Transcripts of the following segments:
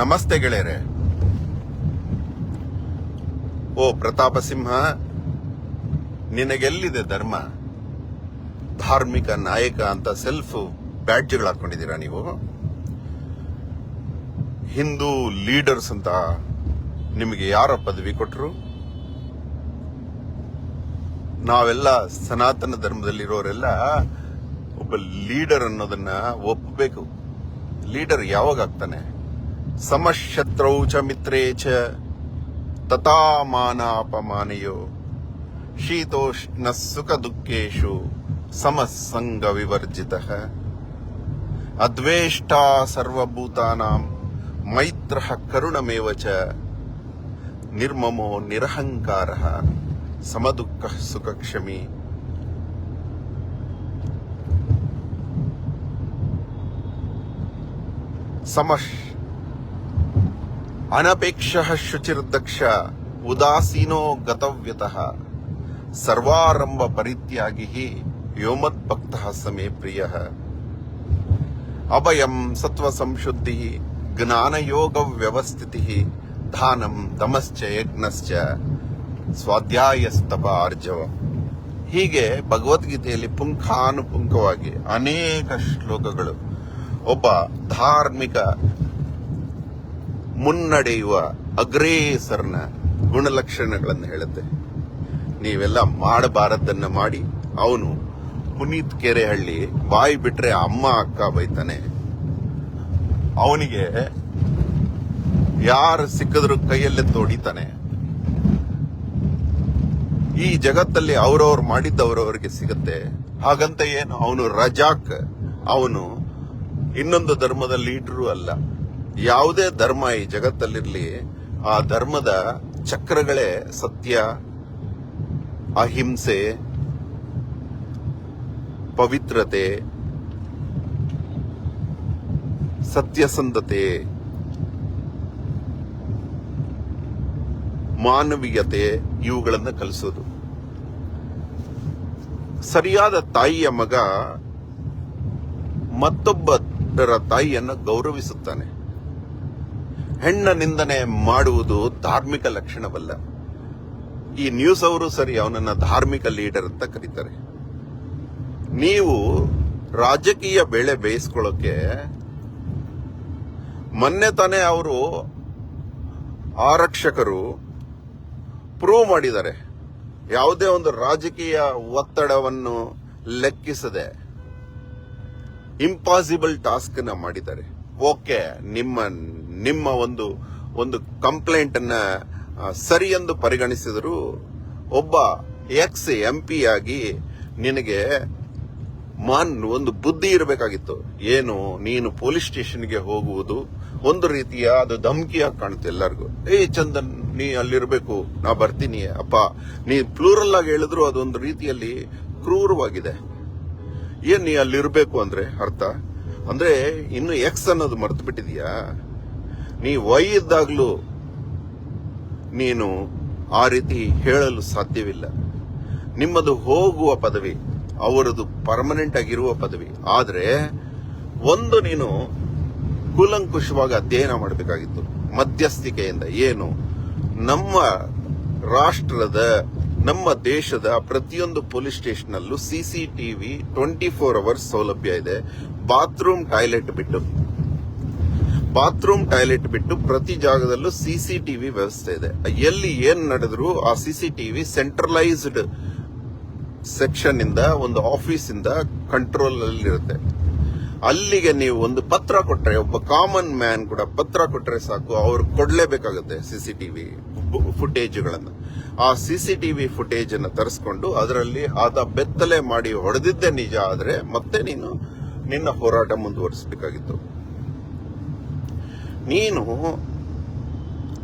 ನಮಸ್ತೆ ಗೆಳೆಯರೆ. ಓ ಪ್ರತಾಪ ಸಿಂಹ, ನಿನಗೆಲ್ಲಿದೆ ಧರ್ಮ? ಧಾರ್ಮಿಕ ನಾಯಕ ಅಂತ ಸೆಲ್ಫ್ ಬ್ಯಾಡ್ಜ್ಗಳು ಹಾಕೊಂಡಿದ್ದೀರಾ ನೀವು? ಹಿಂದೂ ಲೀಡರ್ಸ್ ಅಂತ ನಿಮಗೆ ಯಾರ ಪದವಿ ಕೊಟ್ಟರು ನಾವೆಲ್ಲ ಸನಾತನ ಧರ್ಮದಲ್ಲಿರೋರೆಲ್ಲ ಒಬ್ಬ ಲೀಡರ್ ಅನ್ನೋದನ್ನ ಒಪ್ಪಬೇಕು ಲೀಡರ್ ಯಾವಾಗ ಆಗ್ತಾನೆ? समशत्रौ च मित्रे च तथा मानापमानयो शीतोष्णः सुखदुःखेषु समःसङ्गविवर्जितः। अद्वेष्टा सर्वभूतानां मैत्रः करुणमेव च निर्ममो निरहङ्कारः समदुःखः सुखक्षमी। समः ಅನಪೇಕ್ಷ ಶುಚಿರ್ದಕ್ಷ ಉದಾಸೀನೋ ಗತವ್ಯತಃ ಸರ್ವಾರಂಭ ಪರಿತ್ಯಾಗಿ ವ್ಯೋಮದ್ಭಕ್ತ ಸಮೇ ಪ್ರಿಯ. ಅಭಯಂ ಸತ್ವ ಸಂಶುದ್ಧಿ ಜ್ಞಾನಯೋಗ ವ್ಯವಸ್ಥಿತಿ ದಾನಂ ತಮಶ್ಚ ಯಜ್ಞಶ್ಚ ಸ್ವಾಧ್ಯಾಯಸ್ತಪ ಆರ್ಜವ. ಹೀಗೆ ಭಗವದ್ಗೀತೆಯಲ್ಲಿ ಪುಂಖಾನುಪುಂಖವಾಗಿ ಅನೇಕ ಶ್ಲೋಕಗಳು. ಒಬ್ಬ ಧಾರ್ಮಿಕ ಮುನ್ನಡೆಯುವ ಅಗ್ರೇಸರ್ನ ಗುಣಲಕ್ಷಣಗಳನ್ನು ಹೇಳುತ್ತೆ. ನೀವೆಲ್ಲ ಮಾಡಬಾರದನ್ನ ಮಾಡಿ, ಅವನು ಪುನೀತ್ ಕೆರೆಹಳ್ಳಿ ಬಾಯಿ ಬಿಟ್ರೆ ಅಮ್ಮ ಅಕ್ಕ ಬೈತಾನೆ. ಅವನಿಗೆ ಯಾರು ಸಿಕ್ಕಿದ್ರು ಕೈಯಲ್ಲೇ ತೊಡಿತಾನೆ. ಈ ಜಗತ್ತಲ್ಲಿ ಅವ್ರವ್ರು ಮಾಡಿದ್ದವ್ರವ್ರಿಗೆ ಸಿಗುತ್ತೆ. ಹಾಗಂತ ಏನು? ಅವನು ರಜಾಕ್. ಅವನು ಇನ್ನೊಂದು ಧರ್ಮದ ಲೀಡರು ಅಲ್ಲ. ಯಾವುದೇ ಧರ್ಮ ಈ ಜಗತ್ತಲ್ಲಿರಲಿ, ಆ ಧರ್ಮದ ಚಕ್ರಗಳೇ ಸತ್ಯ, ಅಹಿಂಸೆ, ಪವಿತ್ರತೆ, ಸತ್ಯಸಂಧತೆ, ಮಾನವೀಯತೆ ಇವುಗಳನ್ನು ಕಲಿಸೋದು. ಸರಿಯಾದ ತಾಯಿಯ ಮಗ ಮತ್ತೊಬ್ಬರ ತಾಯಿಯನ್ನು ಗೌರವಿಸುತ್ತಾನೆ. ಹೆಣ್ಣ ನಿಂದನೆ ಮಾಡುವುದು ಧಾರ್ಮಿಕ ಲಕ್ಷಣವಲ್ಲ. ಈ ನ್ಯೂಸ್ ಅವರು ಸರಿ ಅವನನ್ನ ಧಾರ್ಮಿಕ ಲೀಡರ್ ಅಂತ ಕರೀತಾರೆ. ನೀವು ರಾಜಕೀಯ ಬೆಳೆ ಬೇಯಿಸ್ಕೊಳ್ಳೋಕೆ ಮೊನ್ನೆ ತಾನೇ ಅವರು ಆರಕ್ಷಕರು ಪ್ರೂವ್ ಮಾಡಿದ್ದಾರೆ. ಯಾವುದೇ ಒಂದು ರಾಜಕೀಯ ಒತ್ತಡವನ್ನು ಲೆಕ್ಕಿಸದೆ ಇಂಪಾಸಿಬಲ್ ಟಾಸ್ಕ್ನ ಮಾಡಿದ್ದಾರೆ. ಓಕೆ ನಿಮ್ಮ ನಿಮ್ಮ ಒಂದು ಒಂದು ಕಂಪ್ಲೇಂಟ್ ಸರಿ ಎಂದು ಪರಿಗಣಿಸಿದರು ಒಬ್ಬ ಎಕ್ಸ್ ಎಂ ಪಿ ಆಗಿ ನಿನಗೆ ಮಾನ್ ಒಂದು ಬುದ್ಧಿ ಇರಬೇಕಾಗಿತ್ತು. ಏನು, ನೀನು ಪೊಲೀಸ್ ಸ್ಟೇಷನ್ಗೆ ಹೋಗುವುದು ಒಂದು ರೀತಿಯ ಅದು ಧಮಕಿಯಾಗಿ ಕಾಣುತ್ತೆ ಎಲ್ಲರಿಗೂ. ಏ, ಚಂದನ್, ನೀ ಅಲ್ಲಿರ್ಬೇಕು, ನಾ ಬರ್ತೀನಿ, ಅಪ್ಪ. ನೀ ಪ್ಲೂರಲ್ ಆಗಿ ಹೇಳಿದ್ರು ಅದೊಂದು ರೀತಿಯಲ್ಲಿ ಕ್ರೂರವಾಗಿದೆ. ಏನ್ ನೀ ಅಲ್ಲಿರ್ಬೇಕು ಅಂದ್ರೆ ಅರ್ಥ? ಅಂದ್ರೆ ಇನ್ನು ಎಕ್ಸ್ ಅನ್ನೋದು ಮರ್ತು ಬಿಟ್ಟಿದೀಯಾ ನೀ ವೈ ಇದ್ದಾಗ್ಲೂ ನೀನು ಆ ರೀತಿ ಹೇಳಲು ಸಾಧ್ಯವಿಲ್ಲ. ನಿಮ್ಮದು ಹೋಗುವ ಪದವಿ ಅವರದು ಪರ್ಮನೆಂಟ್ ಆಗಿರುವ ಪದವಿ. ಆದರೆ ಒಂದು ನೀನು ಕೂಲಂಕುಷವಾಗಿ ಅಧ್ಯಯನ ಮಾಡಬೇಕಾಗಿತ್ತು. ಮಧ್ಯಸ್ಥಿಕೆಯಿಂದ ಏನು? ನಮ್ಮ ರಾಷ್ಟ್ರದ, ನಮ್ಮ ದೇಶದ ಪ್ರತಿಯೊಂದು ಪೊಲೀಸ್ ಸ್ಟೇಷನ್ ಅಲ್ಲೂ ಸಿಸಿಟಿವಿ ಟ್ವೆಂಟಿ ಫೋರ್ ಅವರ್ಸ್ ಸೌಲಭ್ಯ ಇದೆ. ಬಾತ್ರೂಮ್ ಟಾಯ್ಲೆಟ್ ಬಿಟ್ಟು. ಬಾತ್ರೂಮ್ ಟಾಯ್ಲೆಟ್ ಬಿಟ್ಟು ಪ್ರತಿ ಜಾಗದಲ್ಲೂ ಸಿಸಿಟಿವಿ ವ್ಯವಸ್ಥೆ ಇದೆ. ಎಲ್ಲಿ ಏನ್ ನಡೆದ್ರು ಆ ಸಿಸಿಟಿವಿ ಸೆಂಟ್ರಲೈಸ್ಡ್ ಸೆಕ್ಷನ್ ಇಂದ, ಒಂದು ಆಫೀಸ್ ಇಂದ ಕಂಟ್ರೋಲ್ ಅಲ್ಲಿ ಇರುತ್ತೆ. ಅಲ್ಲಿಗೆ ನೀವು ಒಂದು ಪತ್ರ ಕೊಟ್ರೆ, ಒಬ್ಬ ಕಾಮನ್ ಮ್ಯಾನ್ ಕೂಡ ಪತ್ರ ಕೊಟ್ರೆ ಸಾಕು, ಅವ್ರು ಕೊಡ್ಲೇಬೇಕಾಗುತ್ತೆ ಸಿಸಿಟಿವಿ ಫುಟೇಜ್ಗಳನ್ನು ಆ ಸಿಸಿಟಿವಿ ಫುಟೇಜ್ ಅನ್ನು ತರಿಸ್ಕೊಂಡು, ಅದರಲ್ಲಿ ಆದ ಬೆತ್ತಲೆ ಮಾಡಿ ಹೊಡೆದಿದ್ದೆ ನಿಜ ಆದರೆ ಮತ್ತೆ ನೀನು ನಿನ್ನ ಹೋರಾಟ ಮುಂದುವರಿಸಬೇಕಾಗಿತ್ತು. ನೀನು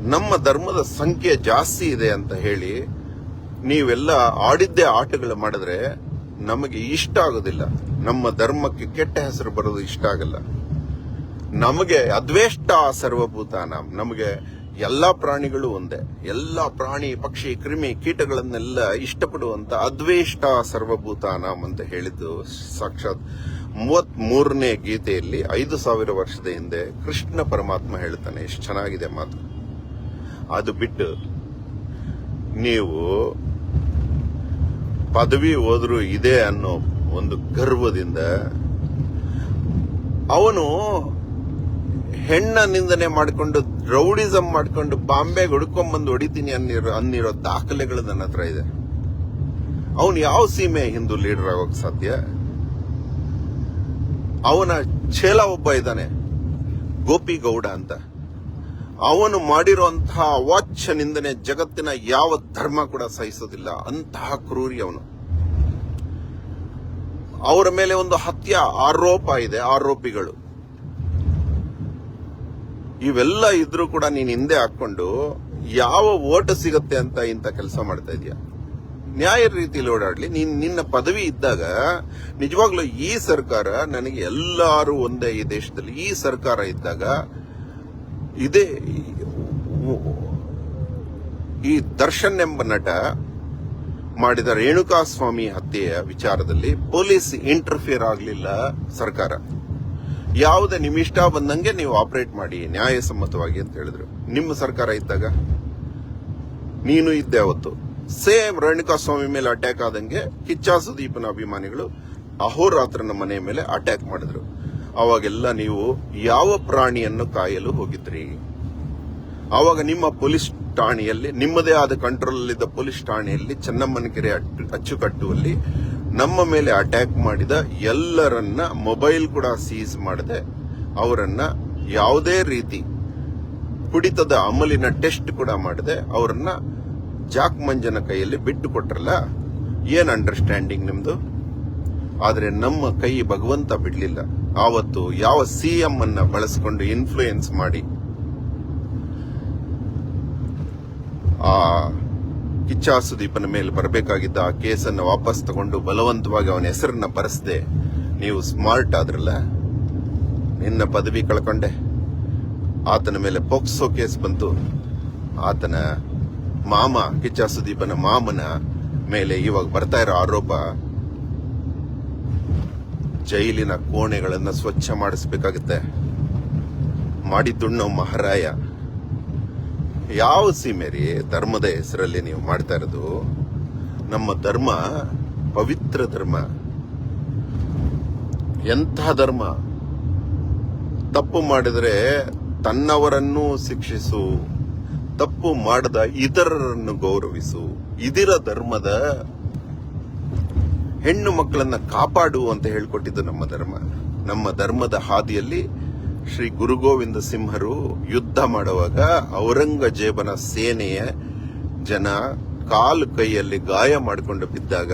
ನಮ್ಮ ಧರ್ಮದ ಸಂಖ್ಯೆ ಜಾಸ್ತಿ ಇದೆ ಅಂತ ಹೇಳಿ ನೀವೆಲ್ಲ ಆಡಿದ್ದೇ ಆಟಗಳು ಮಾಡಿದ್ರೆ ನಮಗೆ ಇಷ್ಟ ಆಗೋದಿಲ್ಲ. ನಮ್ಮ ಧರ್ಮಕ್ಕೆ ಕೆಟ್ಟ ಹೆಸರು ಬರೋದು ಇಷ್ಟ ಆಗಲ್ಲ. ನಮಗೆ ಅದ್ವೇಷ್ಟ ಸರ್ವಭೂತ ನಮಗೆ ಎಲ್ಲಾ ಪ್ರಾಣಿಗಳು ಒಂದೇ. ಎಲ್ಲಾ ಪ್ರಾಣಿ, ಪಕ್ಷಿ, ಕ್ರಿಮಿ ಕೀಟಗಳನ್ನೆಲ್ಲ ಇಷ್ಟಪಡುವಂತ ಅದ್ವೇಷ್ಟ ಸರ್ವಭೂತಾನಾಂ ಅಂತ ಹೇಳಿದ್ದು ಸಾಕ್ಷಾತ್ ಮೂವತ್ ಮೂರನೇ ಗೀತೆಯಲ್ಲಿ ಐದು ಸಾವಿರ ವರ್ಷದ ಹಿಂದೆ ಕೃಷ್ಣ ಪರಮಾತ್ಮ ಹೇಳ್ತಾನೆ, ಎಷ್ಟು ಚೆನ್ನಾಗಿದೆ ಮಾತು. ಅದು ಬಿಟ್ಟು ನೀವು ಪದವಿ ಹೋದ್ರು ಇದೆ ಅನ್ನೋ ಒಂದು ಗರ್ವದಿಂದ ಅವನು ಹೆಣ್ಣ ನಿಂದನೆ ಮಾಡಿಕೊಂಡು ರೌಡಿಸಂ ಮಾಡ್ಕೊಂಡು ಬಾಂಬೆಗೆ ಹುಡ್ಕೊಂಡ್ಬಂದು ಹೊಡಿತೀನಿ ಅನ್ನಿರೋ ಅನ್ನಿರೋ ದಾಖಲೆಗಳು ನನ್ನ ಹತ್ರ ಇದೆ. ಅವನು ಯಾವ ಸೀಮೆ ಹಿಂದೂ ಲೀಡರ್ ಆಗೋಕ್ ಸಾಧ್ಯ? ಅವನ ಚೇಲ ಒಬ್ಬ ಇದ್ದಾನೆ, ಗೋಪಿ ಗೌಡ ಅಂತ. ಅವನು ಮಾಡಿರುವಂತಹ ಅವಾಚ್ಯ ನಿಂದನೆ ಜಗತ್ತಿನ ಯಾವ ಧರ್ಮ ಕೂಡ ಸಹಿಸೋದಿಲ್ಲ. ಅಂತಹ ಕ್ರೂರಿ ಅವನು. ಅವರ ಮೇಲೆ ಒಂದು ಹತ್ಯೆ, ಆರೋಪ ಇದೆ, ಆರೋಪಿಗಳು. ಇವೆಲ್ಲ ಇದ್ರೂ ಕೂಡ ನೀನು ಹಿಂದೆ ಹಾಕೊಂಡು ಯಾವ ಓಟ್ ಸಿಗತ್ತೆ ಅಂತ ಇಂಥ ಕೆಲಸ ಮಾಡ್ತಾ ಇದೀಯ? ನ್ಯಾಯ ರೀತಿಯಲ್ಲಿ ಓಡಾಡ್ಲಿ. ನೀನ್ ನಿನ್ನ ಪದವಿ ಇದ್ದಾಗ ನಿಜವಾಗ್ಲೂ ಈ ಸರ್ಕಾರ ನನಗೆ ಎಲ್ಲರೂ ಒಂದೇ ಈ ದೇಶದಲ್ಲಿ ಈ ಸರ್ಕಾರ ಇದ್ದಾಗ ಇದೇ ಈ ದರ್ಶನ್ ಎಂಬ ನಟ ಮಾಡಿದ ರೇಣುಕಾಸ್ವಾಮಿ ಹತ್ಯೆಯ ವಿಚಾರದಲ್ಲಿ ಪೊಲೀಸ್ ಇಂಟರ್ಫಿಯರ್ ಆಗಲಿಲ್ಲ ಸರ್ಕಾರ. ಯಾವುದೇ ನಿಮ್ಮ ಇಷ್ಟ ಬಂದಂಗೆ ನೀವು ಆಪರೇಟ್ ಮಾಡಿ, ನ್ಯಾಯಸಮ್ಮತವಾಗಿ ಅಂತ ಹೇಳಿದ್ರು. ನಿಮ್ಮ ಸರ್ಕಾರ ಇದ್ದಾಗ? ನೀನು ಇದ್ದೆ ಅವತ್ತು. ಸೇಮ್ ರೇಣುಕಾಸ್ವಾಮಿ ಮೇಲೆ ಅಟ್ಯಾಕ್ ಆದಂಗೆ ಕಿಚ್ಚ ಸುದೀಪನ ಅಭಿಮಾನಿಗಳು ಅಹೋರಾತ್ರನ ಮನೆ ಮೇಲೆ ಅಟ್ಯಾಕ್ ಮಾಡಿದ್ರು. ಅವಾಗೆಲ್ಲ ನೀವು ಯಾವ ಪ್ರಾಣಿಯನ್ನು ಕಾಯಲು ಹೋಗಿದ್ರಿ? ಅವಾಗ ನಿಮ್ಮ ಪೊಲೀಸ್ ಠಾಣೆಯಲ್ಲಿ, ನಿಮ್ಮದೇ ಆದ ಕಂಟ್ರೋಲ್ ಇದ್ದ ಪೊಲೀಸ್ ಠಾಣೆಯಲ್ಲಿ ಚೆನ್ನಮ್ಮನಕೆರೆ ಅಚ್ಚುಕಟ್ಟುವಲ್ಲಿ ನಮ್ಮ ಮೇಲೆ ಅಟ್ಯಾಕ್ ಮಾಡಿದ ಎಲ್ಲರನ್ನ ಮೊಬೈಲ್ ಕೂಡ ಸೀಸ್ ಮಾಡದೆ ಅವರನ್ನ ಯಾವುದೇ ರೀತಿ ಕುಡಿತದ ಅಮಲಿನ ಟೆಸ್ಟ್ ಕೂಡ ಮಾಡದೆ ಅವರನ್ನ ಜಾಕ್ ಮಂಜನ ಕೈಯಲ್ಲಿ ಬಿಟ್ಟು ಕೊಟ್ರಲ್ಲ? ಏನ್ ಅಂಡರ್ಸ್ಟ್ಯಾಂಡಿಂಗ್ ನಿಮ್ದು? ಆದರೆ ನಮ್ಮ ಕೈ ಭಗವಂತ ಬಿಡಲಿಲ್ಲ. ಆವತ್ತು ಯಾವ ಸಿಎಂ ಅನ್ನ ಬಳಸಿಕೊಂಡು ಇನ್ಫ್ಲೂಯೆನ್ಸ್ ಮಾಡಿ. ಆ ಕಿಚ್ಚ ಸುದೀಪನ ಮೇಲೆ ಬರಬೇಕಾಗಿದ್ದ ಆ ಕೇಸನ್ನು ವಾಪಸ್ ತಗೊಂಡು ಬಲವಂತವಾಗಿ ಅವನ ಹೆಸರನ್ನ ಬರೆಸದೆ. ನೀವು ಸ್ಮಾರ್ಟ್ ಆದ್ರಲ್ಲ? ನಿನ್ನ ಪದವಿ ಕಳ್ಕೊಂಡೆ. ಆತನ ಮೇಲೆ ಪೋಕ್ಸೋ ಕೇಸ್ ಬಂತು. ಆತನ ಮಾಮ, ಕಿಚ್ಚ ಸುದೀಪನ ಮಾಮನ ಮೇಲೆ ಇವಾಗ ಬರ್ತಾ ಇರೋ ಆರೋಪ, ಜೈಲಿನ ಕೋಣೆಗಳನ್ನ ಸ್ವಚ್ಛ ಮಾಡಿಸ್ಬೇಕಾಗುತ್ತೆ. ಮಾಡಿದ್ದುಣ್ಣೋ ಮಹಾರಾಯ. ಯಾವ ಸೀಮೆ ರೀ ಧರ್ಮದ ಹೆಸರಲ್ಲಿ ನೀವು ಮಾಡ್ತಾ ಇರೋದು? ನಮ್ಮ ಧರ್ಮ ಪವಿತ್ರ ಧರ್ಮ. ಎಂತಹ ಧರ್ಮ? ತಪ್ಪು ಮಾಡಿದರೆ ತನ್ನವರನ್ನು ಶಿಕ್ಷಿಸು. ತಪ್ಪು ಮಾಡದ ಇತರರನ್ನು ಗೌರವಿಸು. ಇದಿರ ಧರ್ಮದ ಹೆಣ್ಣು ಮಕ್ಕಳನ್ನ ಕಾಪಾಡು ಅಂತ ಹೇಳ್ಕೊಟ್ಟಿದ್ದು ನಮ್ಮ ಧರ್ಮ. ನಮ್ಮ ಧರ್ಮದ ಹಾದಿಯಲ್ಲಿ ಶ್ರೀ ಗುರುಗೋವಿಂದ ಸಿಂಹರು ಯುದ್ಧ ಮಾಡುವಾಗ ಔರಂಗಜೇಬನ ಸೇನೆಯ ಜನ ಕಾಲು ಕೈಯಲ್ಲಿ ಗಾಯ ಮಾಡಿಕೊಂಡು ಬಿದ್ದಾಗ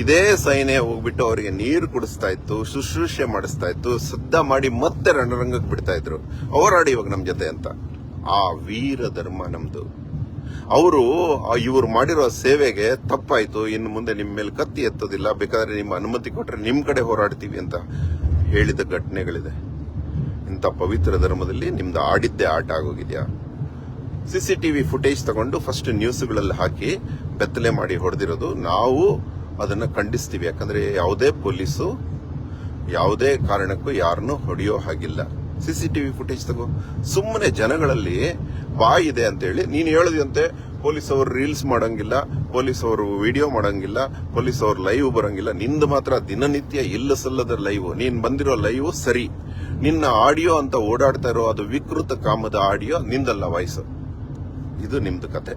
ಇದೇ ಸೈನ್ಯ ಹೋಗ್ಬಿಟ್ಟು ಅವರಿಗೆ ನೀರು ಕುಡಿಸ್ತಾ ಇತ್ತು, ಶುಶ್ರೂಷೆ ಮಾಡಿಸ್ತಾ ಇತ್ತು, ಸಿದ್ಧ ಮಾಡಿ ಮತ್ತೆ ರಣರಂಗಕ್ಕೆ ಬಿಡ್ತಾ ಇದ್ರು. ಹೋರಾಡಿ ಇವಾಗ ನಮ್ಮ ಜೊತೆ ಅಂತ. ಆ ವೀರ ಧರ್ಮ ನಮ್ದು. ಅವರು ಇವರು ಮಾಡಿರೋ ಸೇವೆಗೆ ತಪ್ಪಾಯ್ತು, ಇನ್ನು ಮುಂದೆ ನಿಮ್ಮ ಮೇಲೆ ಕತ್ತಿ ಎತ್ತೋದಿಲ್ಲ, ಬೇಕಾದ್ರೆ ನಿಮ್ಮ ಅನುಮತಿ ಕೊಟ್ರೆ ನಿಮ್ಮ ಕಡೆ ಹೋರಾಡ್ತೀವಿ ಅಂತ ಹೇಳಿದ ಘಟನೆಗಳಿದೆ. ಇಂಥ ಪವಿತ್ರ ಧರ್ಮದಲ್ಲಿ ನಿಮ್ದು ಆಡಿದ್ದೇ ಆಟ ಆಗೋಗಿದ್ಯಾ? ಸಿಸಿಟಿವಿ ಫುಟೇಜ್ ತಗೊಂಡು ಫಸ್ಟ್ ನ್ಯೂಸ್ಗಳಲ್ಲಿ ಹಾಕಿ ಬೆತ್ತಲೆ ಮಾಡಿ ಹೊಡೆದಿರೋದು. ನಾವು ಅದನ್ನ ಖಂಡಿಸ್ತೀವಿ. ಯಾಕಂದ್ರೆ ಯಾವುದೇ ಪೊಲೀಸು ಯಾವುದೇ ಕಾರಣಕ್ಕೂ ಯಾರನ್ನೂ ಹೊಡೆಯೋ ಹಾಗಿಲ್ಲ. ಸಿಸಿಟಿವಿ ಫುಟೇಜ್ ತಗೋ. ಸುಮ್ಮನೆ ಜನಗಳಲ್ಲಿ ಅಂತ ಹೇಳಿ ನೀನು ಹೇಳದಂತೆ ಪೊಲೀಸ್ ಅವರು ರೀಲ್ಸ್ ಮಾಡಂಗಿಲ್ಲ ಪೊಲೀಸ್ ಅವರು ವಿಡಿಯೋ ಮಾಡಂಗಿಲ್ಲ ಪೊಲೀಸ್ ಅವರು ಲೈವ್ ಬರಂಗಿಲ್ಲ. ನಿಂದು ಮಾತ್ರ ದಿನನಿತ್ಯ ಇಲ್ಲ ಸಲ್ಲದ ಲೈವ್. ನೀನ್ ಬಂದಿರೋ ಲೈವ್ ಸರಿ. ನಿನ್ನ ಆಡಿಯೋ ಅಂತ ಓಡಾಡ್ತಾ ಇರೋ ಅದು ವಿಕೃತ ಕಾಮದ ಆಡಿಯೋ, ನಿಂದಲ್ಲ ವಾಯ್ಸ್. ಇದು ನಿಮ್ದು ಕತೆ.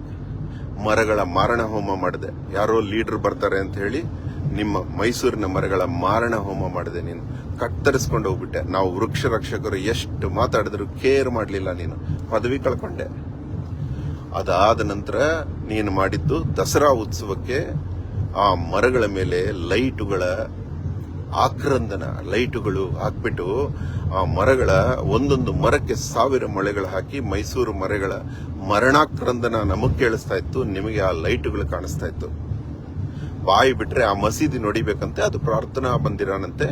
ಮರಗಳ ಮಾರಣ ಹೋಮ ಮಾಡಿದೆ. ಯಾರೋ ಲೀಡರ್ ಬರ್ತಾರೆ ಅಂತ ಹೇಳಿ ನಿಮ್ಮ ಮೈಸೂರಿನ ಮರಗಳ ಮಾರಣ ಹೋಮ ಮಾಡಿದೆ ನೀನು. ಕತ್ತರಿಸ್ಕೊಂಡು ಹೋಗ್ಬಿಟ್ಟೆ. ನಾವು ವೃಕ್ಷ ರಕ್ಷಕರು ಎಷ್ಟು ಮಾತಾಡಿದ್ರು ಕೇರ್ ಮಾಡಲಿಲ್ಲ ನೀನು. ಪದವಿ ಕಳ್ಕೊಂಡೆ. ಅದಾದ ನಂತರ ನೀನು ಮಾಡಿದ್ದು ದಸರಾ ಉತ್ಸವಕ್ಕೆ ಆ ಮರಗಳ ಮೇಲೆ ಲೈಟುಗಳ ಆಕ್ರಂದನ, ಲೈಟುಗಳು ಹಾಕ್ಬಿಟ್ಟು ಆ ಮರಗಳ ಒಂದೊಂದು ಮರಕ್ಕೆ ಸಾವಿರ ಮೊಳೆಗಳು ಹಾಕಿ ಮೈಸೂರು ಮರಗಳ ಮರಣಾಕ್ರಂದನ ನಮಗೆ ಕೇಳಿಸ್ತಾ ಇತ್ತು. ನಿಮಗೆ ಆ ಲೈಟುಗಳು ಕಾಣಿಸ್ತಾ ಇತ್ತು. ಬಾಯಿ ಬಿಟ್ರೆ ಆ ಮಸೀದಿ ನೋಡಿಬೇಕಂತೆ, ಅದು ಪ್ರಾರ್ಥನಾ ಮಂದಿರನಂತೆ,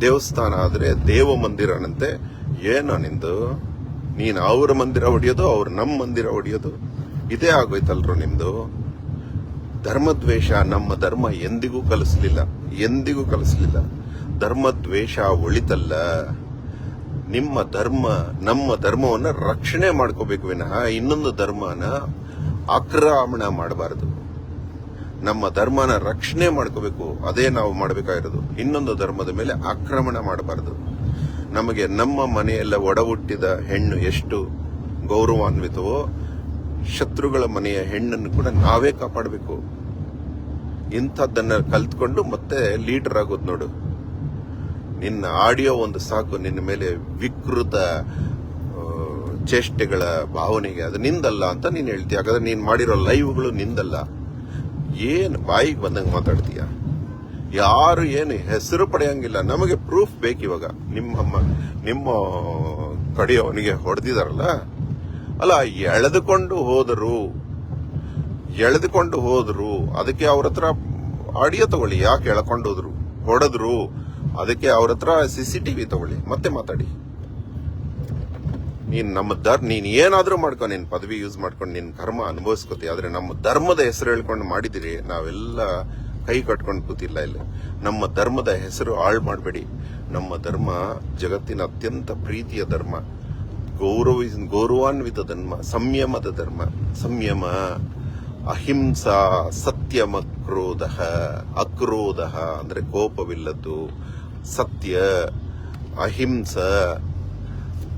ದೇವಸ್ಥಾನ ಆದ್ರೆ ದೇವ ಮಂದಿರನಂತೆ. ಏನೋ ನಿಂದು? ನೀನು ಅವ್ರ ಮಂದಿರ ಹೊಡೆಯೋದು ಅವ್ರ ನಮ್ಮ ಮಂದಿರ ಹೊಡೆಯೋದು ಇದೇ ಆಗೋಯ್ತಲ್ರು ನಿಮ್ದು? ಧರ್ಮದ್ವೇಷ ನಮ್ಮ ಧರ್ಮ ಎಂದಿಗೂ ಕಲಿಸಲಿಲ್ಲ ಎಂದಿಗೂ ಕಲಿಸಲಿಲ್ಲ. ಧರ್ಮ ದ್ವೇಷ ಒಳಿತಲ್ಲ. ನಿಮ್ಮ ಧರ್ಮ, ನಮ್ಮ ಧರ್ಮವನ್ನ ರಕ್ಷಣೆ ಮಾಡ್ಕೋಬೇಕು ವಿನಃ ಇನ್ನೊಂದು ಧರ್ಮನ ಆಕ್ರಮಣ ಮಾಡಬಾರದು. ನಮ್ಮ ಧರ್ಮನ ರಕ್ಷಣೆ ಮಾಡ್ಕೋಬೇಕು, ಅದೇ ನಾವು ಮಾಡಬೇಕಾಗಿರೋದು. ಇನ್ನೊಂದು ಧರ್ಮದ ಮೇಲೆ ಆಕ್ರಮಣ ಮಾಡಬಾರದು. ನಮಗೆ ನಮ್ಮ ಮನೆಯಲ್ಲ ಒಡಹುಟ್ಟಿದ ಹೆಣ್ಣು ಎಷ್ಟು ಗೌರವಾನ್ವಿತವೋ, ಶತ್ರುಗಳ ಮನೆಯ ಹೆಣ್ಣನ್ನು ಕೂಡ ನಾವೇ ಕಾಪಾಡಬೇಕು. ಇಂಥದ್ದನ್ನ ಕಲ್ತ್ಕೊಂಡು ಮತ್ತೆ ಲೀಡರ್ ಆಗೋದು ನೋಡು. ನಿನ್ನ ಆಡಿಯೋ ಒಂದು ಸಾಕು, ನಿನ್ನ ಮೇಲೆ ವಿಕೃತ ಚೇಷ್ಟೆಗಳ ಭಾವನೆಗೆ. ಅದು ನಿಂದಲ್ಲ ಅಂತ ನೀನು ಹೇಳ್ತೀಯ. ಹಾಗಾದ್ರೆ ನೀನು ಮಾಡಿರೋ ಲೈವ್ಗಳು ನಿಂದಲ್ಲ. ಏನ್ ಬಾಯಿಗೆ ಬಂದಂಗೆ ಮಾತಾಡ್ತೀಯ? ಯಾರು ಏನು ಹೆಸರು ಪಡೆಯಂಗಿಲ್ಲ. ನಮಗೆ ಪ್ರೂಫ್ ಬೇಕಿವಾಗ ನಿಮ್ಮ ನಿಮ್ಮ ಕಡೆಯವನಿಗೆ ಹೊಡೆದಿದಾರಲ್ಲ? ಅಲ್ಲ, ಎಳೆದುಕೊಂಡು ಹೋದರು. ಎಳೆದುಕೊಂಡು ಹೋದರು. ಅದಕ್ಕೆ ಅವ್ರ ಹತ್ರ ಆಡಿಯೋ ತಗೊಳ್ಳಿ. ಯಾಕೆ ಎಳ್ಕೊಂಡು ಹೋದ್ರು? ಹೊಡೆದ್ರು. ಅದಕ್ಕೆ ಅವ್ರ ಹತ್ರ ಸಿಸಿಟಿವಿ ತಗೊಳ್ಳಿ. ಮತ್ತೆ ಮಾತಾಡಿ. ನೀನ್ ನಮ್ಮ ಧರ್, ನೀನ್ ಏನಾದ್ರೂ ಮಾಡ್ಕೊ, ನಿನ್ ಪದವಿ ಯೂಸ್ ಮಾಡ್ಕೊಂಡು ನಿನ್ ಕರ್ಮ ಅನುಭವಿಸ್ಕೊತಿ ಆದ್ರೆ ನಮ್ಮ ಧರ್ಮದ ಹೆಸರು ಹೇಳ್ಕೊಂಡು ಮಾಡಿದಿರಿ, ನಾವೆಲ್ಲ ಕೈ ಕಟ್ಕೊಂಡು ಕೂತಿಲ್ಲ ಇಲ್ಲಿ. ನಮ್ಮ ಧರ್ಮದ ಹೆಸರು ಹಾಳು ಮಾಡಬೇಡಿ. ನಮ್ಮ ಧರ್ಮ ಜಗತ್ತಿನ ಅತ್ಯಂತ ಪ್ರೀತಿಯ ಧರ್ಮ. ಗೌರವ ಗೌರವಾನ್ವಿತ ಧರ್ಮ, ಸಂಯಮದ ಧರ್ಮ. ಸಂಯಮ, ಅಹಿಂಸಾ, ಸತ್ಯಮ ಕ್ರೋಧ, ಅಕ್ರೋಧ, ಅಂದ್ರೆ ಕೋಪವಿಲ್ಲದ್ದು, ಸತ್ಯ, ಅಹಿಂಸ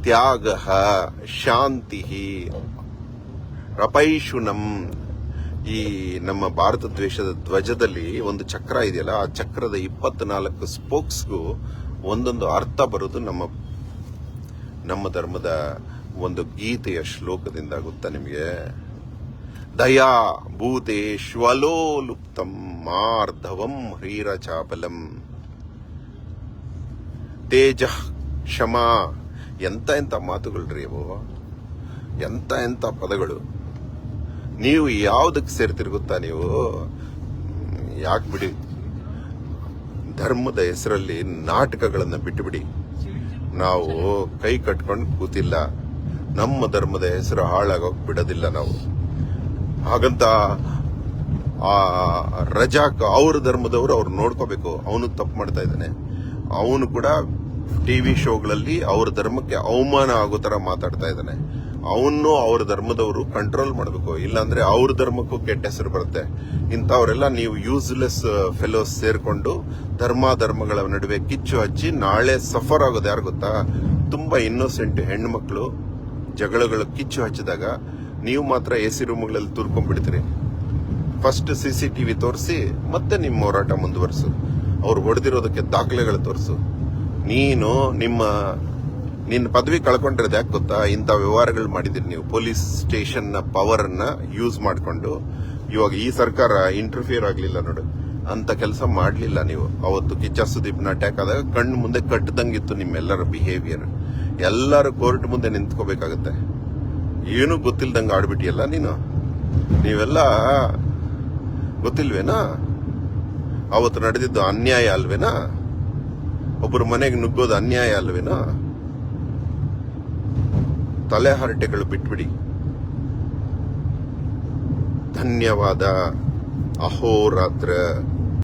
ತ್ಯಾಗ ಶಾಂತಿ ರಪೈಶುನಂ. ಈ ನಮ್ಮ ಭಾರತ ದ್ವೇಷದ ಧ್ವಜದಲ್ಲಿ ಒಂದು ಚಕ್ರ ಇದೆಯಲ್ಲ, ಆ ಚಕ್ರದ ಇಪ್ಪತ್ನಾಲ್ಕು ಸ್ಪೋಕ್ಸ್ಗೂ ಒಂದೊಂದು ಅರ್ಥ ಬರೋದು ನಮ್ಮ ನಮ್ಮ ಧರ್ಮದ ಒಂದು ಗೀತೆಯ ಶ್ಲೋಕದಿಂದ ಗೊತ್ತಾ ನಿಮಗೆ. ದಯಾ ಭೂತೇಶ್ವಲೋಲುಪ್ತಂ ಮಾರ್ಧವಂ ಹೀರಚಾಪಲಂ. ತೇಜ ಕ್ಷಮಾ ಎಂತ ಎಂತ ರೀ ಅವು ಎಂತ ಎಂಥ ಪದಗಳು? ನೀವು ಯಾವುದಕ್ಕೆ ಸೇರ್ತಿರ್ ಗೊತ್ತಾ ನೀವು? ಯಾಕೆ ಬಿಡಿ? ಧರ್ಮದ ಹೆಸರಲ್ಲಿ ನಾಟಕಗಳನ್ನು ಬಿಟ್ಟುಬಿಡಿ. ನಾವು ಕೈ ಕಟ್ಕೊಂಡು ಕೂತಿಲ್ಲ. ನಮ್ಮ ಧರ್ಮದ ಹೆಸರು ಹಾಳಾಗೋಕ್ ಬಿಡೋದಿಲ್ಲ ನಾವು. ಹಾಗಂತ ಆ ರಜಾಕ್ ಅವ್ರ ಧರ್ಮದವರು ಅವ್ರು ನೋಡ್ಕೋಬೇಕು. ಅವನು ತಪ್ಪು ಮಾಡ್ತಾ ಇದ್ದಾನೆ. ಅವನು ಕೂಡ ಟಿವಿ ಶೋಗಳಲ್ಲಿ ಅವ್ರ ಧರ್ಮಕ್ಕೆ ಅವಮಾನ ಆಗೋ ತರ ಮಾತಾಡ್ತಾ ಇದ್ದಾನೆ. ಅವನು ಅವ್ರ ಧರ್ಮದವರು ಕಂಟ್ರೋಲ್ ಮಾಡಬೇಕು. ಇಲ್ಲಾಂದ್ರೆ ಅವ್ರ ಧರ್ಮಕ್ಕೂ ಕೆಟ್ಟ ಹೆಸರು ಬರುತ್ತೆ. ಇಂಥವರೆಲ್ಲ ನೀವು ಯೂಸ್ಲೆಸ್ ಫೆಲೋಸ್ ಸೇರ್ಕೊಂಡು ಧರ್ಮ, ಧರ್ಮಗಳ ನಡುವೆ ಕಿಚ್ಚು ಹಚ್ಚಿ ನಾಳೆ ಸಫರ್ ಆಗೋದು ಯಾರು ಗೊತ್ತಾ? ತುಂಬಾ ಇನ್ನೋಸೆಂಟ್ ಹೆಣ್ಮಕ್ಳು ಜಗಳಗಳು ಕಿಚ್ಚು ಹಚ್ಚಿದಾಗ ನೀವು ಮಾತ್ರ ಎ ಸಿ ರೂಮ್ಗಳಲ್ಲಿ ತುರ್ಕೊಂಡ್ಬಿಡ್ತೀರಿ. ಫಸ್ಟ್ ಸಿ ಸಿ ಟಿವಿ ತೋರಿಸಿ, ಮತ್ತೆ ನಿಮ್ಮ ಹೋರಾಟ ಮುಂದುವರಿಸು. ಅವ್ರು ಹೊಡೆದಿರೋದಕ್ಕೆ ದಾಖಲೆಗಳು ತೋರಿಸು. ನೀನು ನಿಮ್ಮ, ನಿನ್ನ ಪದವಿ ಕಳ್ಕೊಂಡಿರೋದು ಯಾಕೆ ಗೊತ್ತಾ? ಇಂಥ ವ್ಯವಹಾರಗಳು ಮಾಡಿದಿರಿ ನೀವು. ಪೊಲೀಸ್ ಸ್ಟೇಷನ್ನ ಪವರ್ ಅನ್ನ ಯೂಸ್ ಮಾಡಿಕೊಂಡು ಇವಾಗ ಈ ಸರ್ಕಾರ ಇಂಟರ್ಫಿಯರ್ ಆಗಲಿಲ್ಲ ನೋಡು. ಅಂತ ಕೆಲಸ ಮಾಡಲಿಲ್ಲ ನೀವು. ಅವತ್ತು ಕಿಚ್ಚ ಸುದೀಪ್ನ ಅಟ್ಯಾಕ್ ಆದಾಗ ಕಣ್ಣು ಮುಂದೆ ಕಟ್ಟದಂಗಿತ್ತು ನಿಮ್ಮೆಲ್ಲರ ಬಿಹೇವಿಯರ್ ಎಲ್ಲರೂ ಕೋರ್ಟ್ ಮುಂದೆ ನಿಂತ್ಕೋಬೇಕಾಗತ್ತೆ. ಏನು ಗೊತ್ತಿಲ್ದಂಗೆ ಆಡ್ಬಿಟ್ಟಿಯಲ್ಲ ನೀನು? ನೀವೆಲ್ಲ ಗೊತ್ತಿಲ್ವೇನಾ? ಅವತ್ತು ನಡೆದಿದ್ದು ಅನ್ಯಾಯ ಅಲ್ವೇನಾ? ಒಬ್ಬರು ಮನೆಗೆ ನುಗ್ಗೋದು ಅನ್ಯಾಯ ಅಲ್ವೇನ? ತಲೆ ಹರಟೆಗಳು ಬಿಟ್ಬಿಡಿ. ಧನ್ಯವಾದ. ಅಹೋರಾತ್ರ.